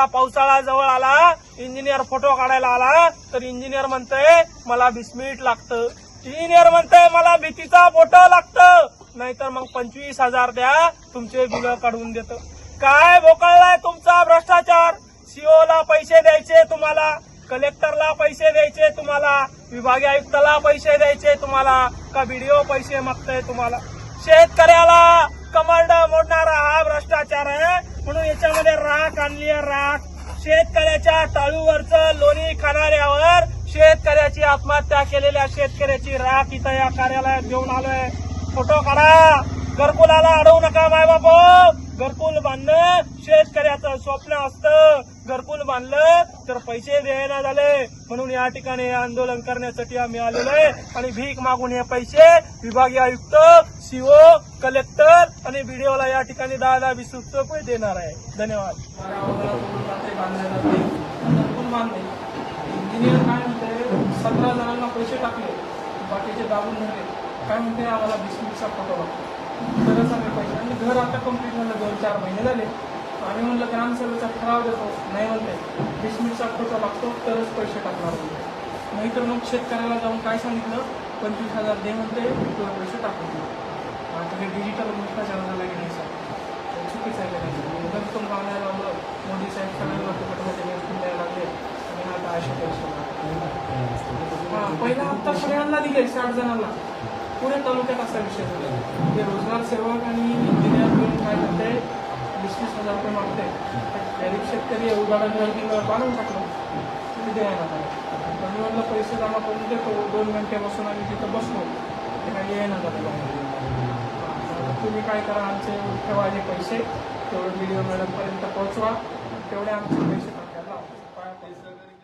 आता पावसाळा जवळ आला इंजिनियर फोटो काढायला आला तर इंजिनियर म्हणतंय मला वीस मिनिट लागतं. इंजिनियर म्हणतंय मला भीतीचा फोटो लागतं. नाहीतर मग पंचवीस हजार द्या तुमचे बिल काढून देत. काय भोकळलाय तुमचा भ्रष्टाचार? सीओ ला पैसे द्यायचे तुम्हाला कलेक्टरला पैसे द्यायचे तुम्हाला विभागीय आयुक्ताला पैसे द्यायचे तुम्हाला का बीडीओ पैसे मागताय तुम्हाला? शेतकऱ्याला कमांड मोडणारा हा भ्रष्टाचार आहे म्हणून याच्या राख आणली राख. शेतकऱ्याच्या टाळूवरचं लोणी खाणाऱ्यावर शेतकऱ्याची आत्महत्या केलेल्या शेतकऱ्याची राख इथं या कार्यालयात घेऊन आलोय. फोटो काढा. घरकुलाला अडवू नका माय बाबा घरकुल बांधणं शेतकऱ्याचं स्वप्न असतं. घरकुल बांधलं तर पैसे द्यायला झाले. म्हणून या ठिकाणी आंदोलन करण्यासाठी आम्ही आलेलो आहे. आणि भीक मागून हे पैसे विभागीय आयुक्त सीओ कलेक्टर आणि बीडीओला या ठिकाणी दहा दहा वीस रुपये देणार आहे. धन्यवाद. इंजिनियर काय म्हणते? सतरा जणांना पैसे टाकले. बाकीचे दाबून धरले. काय म्हणते? आम्हाला वीस मिनिटचा फोटो लागतो तरच आम्ही पैसे आणि घर आता कंप्लीट झालं. दोन चार महिने झाले. आम्ही म्हणलं ग्रामसभेचा ठराव देतो. नाही म्हणते. वीस मिनिटचा फोटो लागतो तरच पैसे टाकणार नाही नाहीतर मग शेतकऱ्याला जाऊन काय सांगितलं? पंचवीस हजार दे म्हणते तुला पैसे टाकू डिजिटल झाला की नाही सर. चुकीचं आहे नाही एकदम पण लावलं. मोदी साहेब सगळ्यांना फुकटमध्ये निवडून द्यायला लागले. आणि आता असे पैसे लागले. हा पहिला हप्ता सगळ्यांना दिले साठ जणांना. पुणे तालुक्यात असा विषय झाला. ते रोजगार सेवक आणि इंजिनियर मिळून काय करते वीस वीस हजार रुपये मागते. गरीब शेतकरी उदाहरण वर्गीवर बांधून टाकलं. तुम्ही द्यायला मी म्हणलं पैसे जमा करून देतो. दोन घंटे बसून आम्ही तिथं बसलो. ते काही येईना झालं तुम्ही काय करा आमचे ठेवा जे पैसे तेवढे व्हिडिओ मॅडमपर्यंत पोहोचवा. तेवढे आमचे पैसे टाकायला पैसे